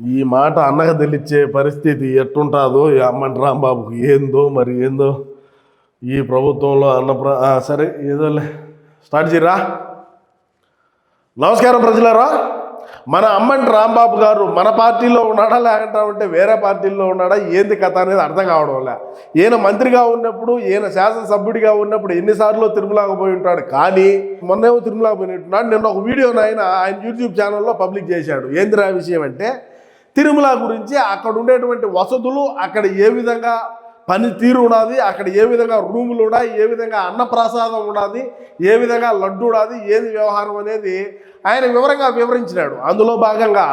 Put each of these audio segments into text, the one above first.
ఈ మాట అన్నకు తెలిచ్చే పరిస్థితి ఎట్టుంటుందో ఈ అమ్మంటి రాంబాబుకి ఏందో మరి ఏందో. ఈ ప్రభుత్వంలో అన్న ప్ర సరే ఏదోలే. స్టార్ట్ చేయరా? నమస్కారం ప్రజలారా. మన అమ్మంటి రాంబాబు గారు మన పార్టీలో ఉన్నాడా లేకుండా ఉంటే వేరే పార్టీల్లో ఉన్నాడా ఏంది కథ అనేది అర్థం కావడం లే ఈయన మంత్రిగా ఉన్నప్పుడు ఈయన శాసనసభ్యుడిగా ఉన్నప్పుడు ఎన్నిసార్లు తిరుమలకు పోయి ఉంటాడు. కానీ మొన్నేమో తిరుమలకు పోయినట్టున్నాడు. నిన్న ఒక వీడియోని ఆయన ఆయన యూట్యూబ్ ఛానల్లో పబ్లిక్ చేశాడు. ఏందిరా విషయం అంటే తిరుమల గురించి అక్కడ ఉండేటువంటి వసతులు అక్కడ ఏ విధంగా పనితీరు ఉన్నది అక్కడ ఏ విధంగా రూములు ఉన్నాయి ఏ విధంగా అన్నప్రసాదం ఉన్నది ఏ విధంగా లడ్డు ఉన్నది ఏది వ్యవహారం అనేది ఆయన వివరంగా వివరించినాడు. అందులో భాగంగా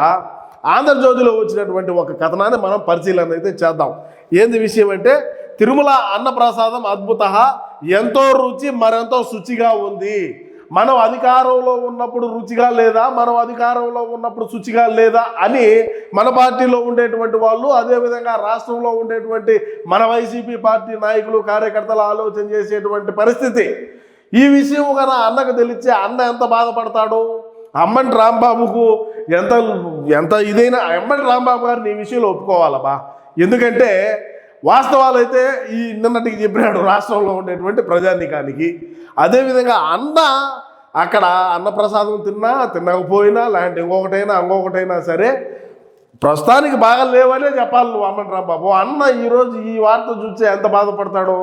ఆంధ్రజ్యోతిలో వచ్చినటువంటి ఒక కథనాన్ని మనం పరిశీలన అయితే చేద్దాం. ఏంది విషయం అంటే తిరుమల అన్నప్రసాదం అద్భుత ఎంతో రుచి మరెంతో శుచిగా ఉంది. మనం అధికారంలో ఉన్నప్పుడు రుచిగా లేదా మనం అధికారంలో ఉన్నప్పుడు శుచిగా లేదా అని మన పార్టీలో ఉండేటువంటి వాళ్ళు అదేవిధంగా రాష్ట్రంలో ఉండేటువంటి మన వైసీపీ పార్టీ నాయకులు కార్యకర్తలు ఆలోచన చేసేటువంటి పరిస్థితి. ఈ విషయం కన్నా అన్నకు తెలిస్తే అన్న ఎంత బాధపడతాడు? అమ్మంటి రాంబాబుకు ఎంత ఎంత ఇదైనా అమ్మంటి రాంబాబు గారిని ఈ విషయంలో ఒప్పుకోవాలబ్బా ఎందుకంటే వాస్తవాలు అయితే ఈ నిన్నటికి చెప్పినాడు రాష్ట్రంలో ఉండేటువంటి ప్రజానికానికి. అదేవిధంగా అన్న అక్కడ అన్నప్రసాదం తిన్నా తినకపోయినా లేదంటే ఇంకొకటైనా ఇంకొకటైనా సరే ప్రస్తుతానికి బాగా లేవనే చెప్పాలి నువ్వు అమ్మని రాంబాబు అన్న ఈరోజు ఈ వార్త చూస్తే ఎంత బాధపడతాడో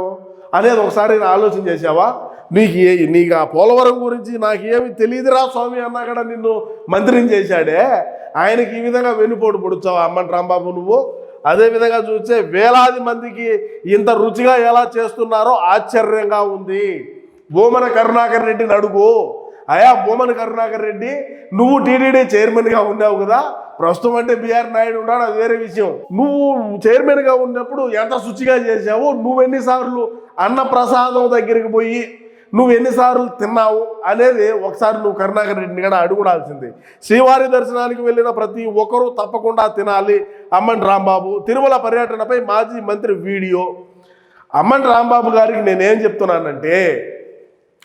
అనేది ఒకసారి ఆలోచన చేసావా నీకు ఏ నీకు ఆ పోలవరం గురించి నాకు ఏమి తెలియదురా స్వామి అన్నా కూడా నిన్ను మంత్రిని చేశాడే. ఆయనకి ఈ విధంగా వెన్నుపోటు పొడుచావు అమ్మని రాంబాబు నువ్వు? అదే విధంగా చూస్తే వేలాది మందికి ఇంత రుచిగా ఎలా చేస్తున్నారో ఆశ్చర్యంగా ఉంది. భూమన కరుణాకర్ రెడ్డిని అడుగు. అయా భూమన్ కరుణాకర్ రెడ్డి నువ్వు టీడీడీ చైర్మన్గా ఉన్నావు కదా. ప్రస్తుతం అంటే బీఆర్ నాయుడు ఉన్నాడు అది వేరే విషయం. నువ్వు చైర్మన్గా ఉన్నప్పుడు ఎంత శుచిగా చేసావు నువ్వు ఎన్నిసార్లు అన్న ప్రసాదం దగ్గరికి పోయి నువ్వు ఎన్నిసార్లు తిన్నావు అనేది ఒకసారి నువ్వు కరుణాకర్ రెడ్డిని కూడా అడుగుడాల్సింది. శ్రీవారి దర్శనానికి వెళ్ళిన ప్రతి ఒక్కరూ తప్పకుండా తినాలి. అమ్మన్ రాంబాబు తిరుమల పర్యటనపై మాజీ మంత్రి వీడియో. అమ్మన్ రాంబాబు గారికి నేనేం చెప్తున్నానంటే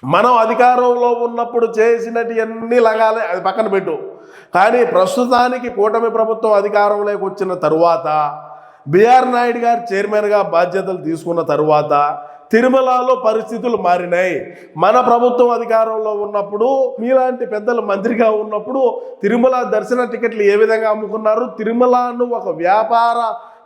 మనం అధికారంలో ఉన్నప్పుడు చేసినట్టు అన్ని లగాలే అది పక్కన పెట్టు. కానీ ప్రస్తుతానికి కూటమి ప్రభుత్వం అధికారంలోకి వచ్చిన తరువాత బిఆర్ నాయుడు గారు చైర్మన్గా బాధ్యతలు తీసుకున్న తరువాత తిరుమలలో పరిస్థితులు మారినాయి. మన ప్రభుత్వం అధికారంలో ఉన్నప్పుడు మీలాంటి పెద్దలు మంత్రిగా ఉన్నప్పుడు తిరుమల దర్శన టికెట్లు ఏ విధంగా అమ్ముకున్నారు? తిరుమలను ఒక వ్యాపార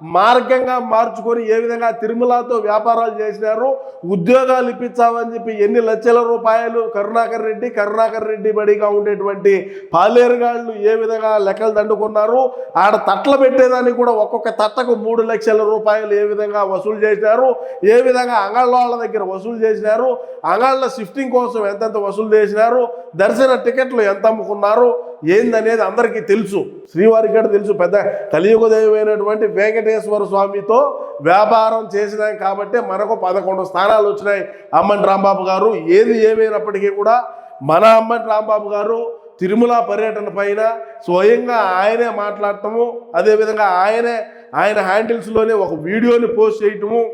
మార్గంగా మార్చుకొని ఏ విధంగా తిరుమలతో వ్యాపారాలు చేసినారు ఉద్యోగాలు ఇప్పించామని చెప్పి ఎన్ని లక్షల రూపాయలు కరుణాకర్ రెడ్డి కరుణాకర్ రెడ్డి బడిగా ఉండేటువంటి పాలేరుగాళ్ళు ఏ విధంగా లెక్కలు దండుకున్నారు ఆడ తట్ల పెట్టేదానికి కూడా ఒక్కొక్క తట్టకు మూడు లక్షల రూపాయలు ఏ విధంగా వసూలు చేసినారు ఏ విధంగా అంగళ్ళ వాళ్ళ దగ్గర వసూలు చేసినారు అంగళ్ళ షిఫ్టింగ్ కోసం ఎంతెంత వసూలు చేసినారు దర్శన టికెట్లు ఎంత అమ్ముకున్నారు ఏందనేది అందరికీ తెలుసు. శ్రీవారికి కూడా తెలుసు. పెద్ద కలియుగ దైవమైనటువంటి వెంకటేశ్వర స్వామితో వ్యాపారం చేసినాం కాబట్టి మనకు పదకొండు స్థానాలు వచ్చినాయి. అమ్మన్ రాంబాబు గారు ఏది ఏమైనప్పటికీ కూడా మన అమ్మన్ రాంబాబు గారు తిరుమల పర్యటన పైన స్వయంగా ఆయనే మాట్లాడటము అదేవిధంగా ఆయనే ఆయన హ్యాండిల్స్లోనే ఒక వీడియోని పోస్ట్ చేయటము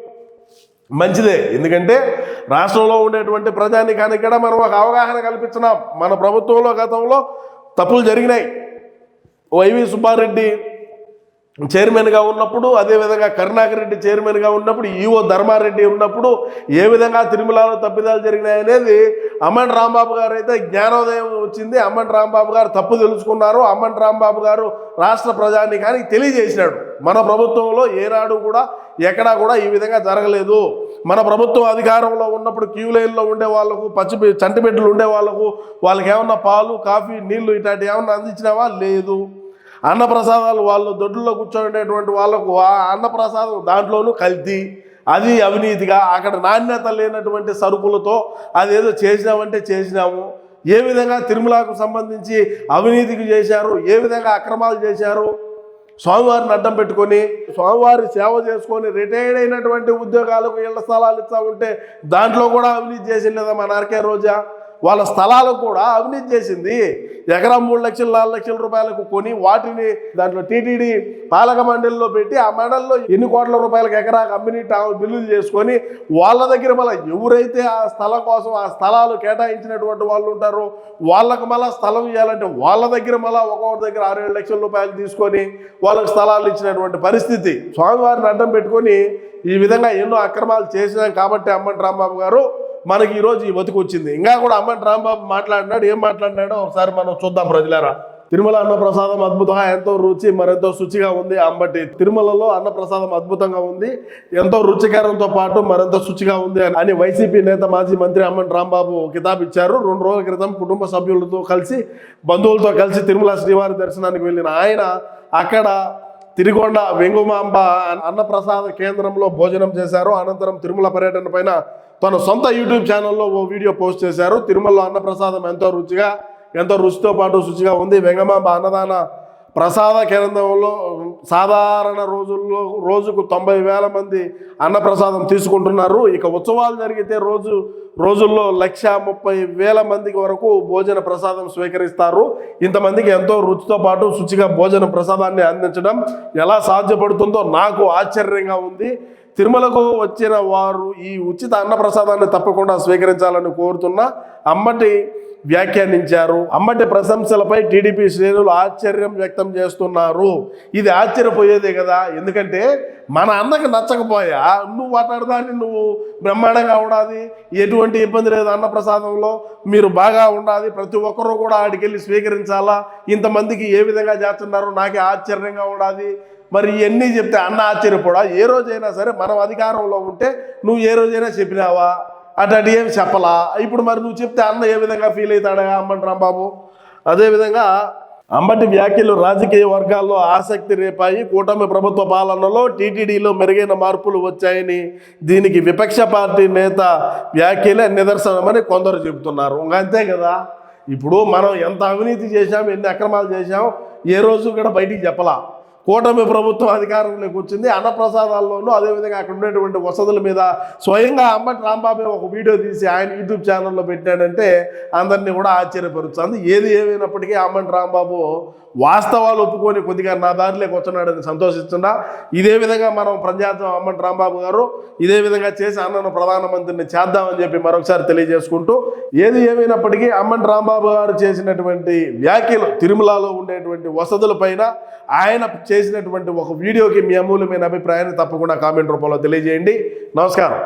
మంచిదే. ఎందుకంటే రాష్ట్రంలో ఉండేటువంటి ప్రజానికానికి కూడా మనం ఒక అవగాహన కల్పించినాం. మన ప్రభుత్వంలో గతంలో తప్పులు జరిగినాయి. వైవి సుబ్బారెడ్డి చైర్మన్గా ఉన్నప్పుడు అదేవిధంగా కరుణాకర్ రెడ్డి చైర్మన్గా ఉన్నప్పుడు ఈవో ధర్మారెడ్డి ఉన్నప్పుడు ఏ విధంగా తిరుమలలో తప్పిదాలు జరిగినాయి అనేది అమ్మన్ రాంబాబు గారు అయితే జ్ఞానోదయం వచ్చింది. అమ్మన్ రాంబాబు గారు తప్పు తెలుసుకున్నారు. అమ్మన్ రాంబాబు గారు రాష్ట్ర ప్రజానికానికి తెలియజేసినాడు. మన ప్రభుత్వంలో ఏనాడు కూడా ఎక్కడా కూడా ఈ విధంగా జరగలేదు. మన ప్రభుత్వం అధికారంలో ఉన్నప్పుడు క్యూ లైన్లో ఉండే వాళ్ళకు పచ్చి చంటిబిడ్డలు ఉండే వాళ్ళకు వాళ్ళకి ఏమన్నా పాలు కాఫీ నీళ్ళు ఇట్లాంటి ఏమన్నా అందించినావా? లేదు. అన్నప్రసాదాలు వాళ్ళు దొడ్డులో కూర్చోనేటువంటి వాళ్ళకు ఆ అన్నప్రసాదం దాంట్లోనూ కల్తీ. అది అవినీతిగా అక్కడ నాణ్యత లేనటువంటి సరుకులతో అదేదో చేసినామంటే చేసినాము. ఏ విధంగా తిరుమలకు సంబంధించి అవినీతికి చేశారు ఏ విధంగా అక్రమాలు చేశారు? స్వామివారిని అడ్డం పెట్టుకొని స్వామివారి సేవ చేసుకొని రిటైర్డ్ అయినటువంటి ఉద్యోగాలకు ఇళ్ళ స్థలాలు ఇస్తా ఉంటే దాంట్లో కూడా అవినీతి చేసి లేదా మన ఆర్కే రోజా? వాళ్ళ స్థలాలు కూడా అవినీతి చేసింది. ఎకరా మూడు లక్షలు నాలుగు లక్షల రూపాయలకు కొని వాటిని దాంట్లో టీటీడీ పాలక మండలిలో పెట్టి ఆ మండలిలో ఎన్ని కోట్ల రూపాయలకు ఎకరాకు కంపెనీ టా- బిల్లులు చేసుకొని వాళ్ళ దగ్గర మళ్ళీ ఎవరైతే ఆ స్థలం కోసం ఆ స్థలాలు కేటాయించినటువంటి వాళ్ళు ఉంటారో వాళ్ళకు మళ్ళీ స్థలం ఇవ్వాలంటే వాళ్ళ దగ్గర మళ్ళీ ఒక్కొక్కరి దగ్గర ఆరు ఏడు లక్షల రూపాయలు తీసుకొని వాళ్ళకి స్థలాలు ఇచ్చినటువంటి పరిస్థితి. స్వామివారిని అడ్డం పెట్టుకొని ఈ విధంగా ఎన్నో అక్రమాలు చేసినాం కాబట్టి అమ్మంటి రాంబాబు గారు. మనకి ఈరోజు ఈ బతుకు వచ్చింది. ఇంకా కూడా అమ్మంటి రాంబాబు మాట్లాడినాడు ఏం మాట్లాడినాడో ఒకసారి మనం చూద్దాం ప్రజలారా. తిరుమల అన్న ప్రసాదం అద్భుతంగా ఎంతో రుచి మరెంతో శుచిగా ఉంది అంబటి. తిరుమలలో అన్నప్రసాదం అద్భుతంగా ఉంది. ఎంతో రుచికరంతో పాటు మరింత శుచిగా ఉంది అని వైసీపీ నేత మాజీ మంత్రి అమ్మన్ రాంబాబు కితాబ్ ఇచ్చారు. రెండు రోజుల క్రితం కుటుంబ సభ్యులతో కలిసి బంధువులతో కలిసి తిరుమల శ్రీవారి దర్శనానికి వెళ్ళిన ఆయన అక్కడ తిరిగొండ వెంగుమాంబ అన్నప్రసాద కేంద్రంలో భోజనం చేశారు. అనంతరం తిరుమల పర్యటన పైన తన సొంత యూట్యూబ్ ఛానల్లో ఓ వీడియో పోస్ట్ చేశారు. తిరుమలలో అన్నప్రసాదం ఎంతో రుచిగా ఎంతో రుచితో పాటు శుచిగా ఉంది. వెంగమాంబ అన్నదాన ప్రసాద కేంద్రంలో సాధారణ రోజుల్లో రోజుకు తొంభై వేల మంది అన్నప్రసాదం తీసుకుంటున్నారు. ఇక ఉత్సవాలు జరిగితే రోజు రోజుల్లో లక్ష ముప్పై వేల మందికి వరకు భోజన ప్రసాదం స్వీకరిస్తారు. ఇంతమందికి ఎంతో రుచితో పాటు శుచిగా భోజన ప్రసాదాన్ని అందించడం ఎలా సాధ్యపడుతుందో నాకు ఆశ్చర్యంగా ఉంది. తిరుమలకు వచ్చిన వారు ఈ ఉచిత అన్నప్రసాదాన్ని తప్పకుండా స్వీకరించాలని కోరుతున్న అమ్మటి వ్యాఖ్యానించారు. అమ్మటి ప్రశంసలపై టీడీపీ శ్రేణులు ఆశ్చర్యం వ్యక్తం చేస్తున్నారు. ఇది ఆశ్చర్యపోయేదే కదా. ఎందుకంటే మన అన్నకి నచ్చకపోయా? నువ్వు మాట్లాడదాన్ని నువ్వు బ్రహ్మాండంగా ఉండాలి. ఎటువంటి ఇబ్బంది లేదు అన్నప్రసాదంలో. మీరు బాగా ఉండాలి. ప్రతి ఒక్కరూ కూడా ఆడికి వెళ్ళి స్వీకరించాలా? ఇంతమందికి ఏ విధంగా చేస్తున్నారో? నాకే ఆశ్చర్యంగా ఉండాలి. మరి ఇవన్నీ చెప్తే అన్న ఆశ్చర్యపోడా? ఏ రోజైనా సరే మనం అధికారంలో ఉంటే నువ్వు ఏ రోజైనా చెప్పినావా? అట్లాంటి ఏం చెప్పలా? ఇప్పుడు మరి నువ్వు చెప్తే అన్న ఏ విధంగా ఫీల్ అవుతాడా అమ్మంటి రాంబాబు? అదేవిధంగా అంబటి వ్యాఖ్యలు రాజకీయ వర్గాల్లో ఆసక్తి రేపాయి. కూటమి ప్రభుత్వ పాలనలో టీటీడీలో మెరుగైన మార్పులు వచ్చాయని దీనికి విపక్ష పార్టీ నేత వ్యాఖ్యలే నిదర్శనమని కొందరు చెబుతున్నారు. ఇంకా అంతే కదా? ఇప్పుడు మనం ఎంత అవినీతి చేశాం ఎన్ని అక్రమాలు చేశాం ఏ రోజు కూడా బయటికి చెప్పలా. కూటమి ప్రభుత్వం అధికారంలోకి వచ్చింది. అన్నప్రసాదాల్లోనూ అదేవిధంగా అక్కడ ఉండేటువంటి వసతుల మీద స్వయంగా అంబటి రాంబాబే ఒక వీడియో తీసి ఆయన యూట్యూబ్ ఛానల్లో పెట్టాడంటే అందరినీ కూడా ఆశ్చర్యపరుస్తుంది. ఏది ఏమైనప్పటికీ అంబటి రాంబాబు వాస్తవాలు ఒప్పుకొని కొద్దిగా నా దారిలోకి వచ్చినాడని సంతోషిస్తున్నా. ఇదే విధంగా మనం ప్రజాతం అంబటి రాంబాబు గారు ఇదే విధంగా చేసి అన్నను ప్రధానమంత్రిని చేద్దామని చెప్పి మరొకసారి తెలియజేసుకుంటూ ఏది ఏమైనప్పటికీ అంబటి రాంబాబు గారు చేసినటువంటి వ్యాఖ్యలు తిరుమలలో ఉండేటువంటి వసతులపైన ఆయన చేసినటువంటి ఒక వీడియోకి మీ అమూల్యమైన అభిప్రాయాన్ని తప్పకుండా కామెంట్ రూపంలో తెలియజేయండి. నమస్కారం.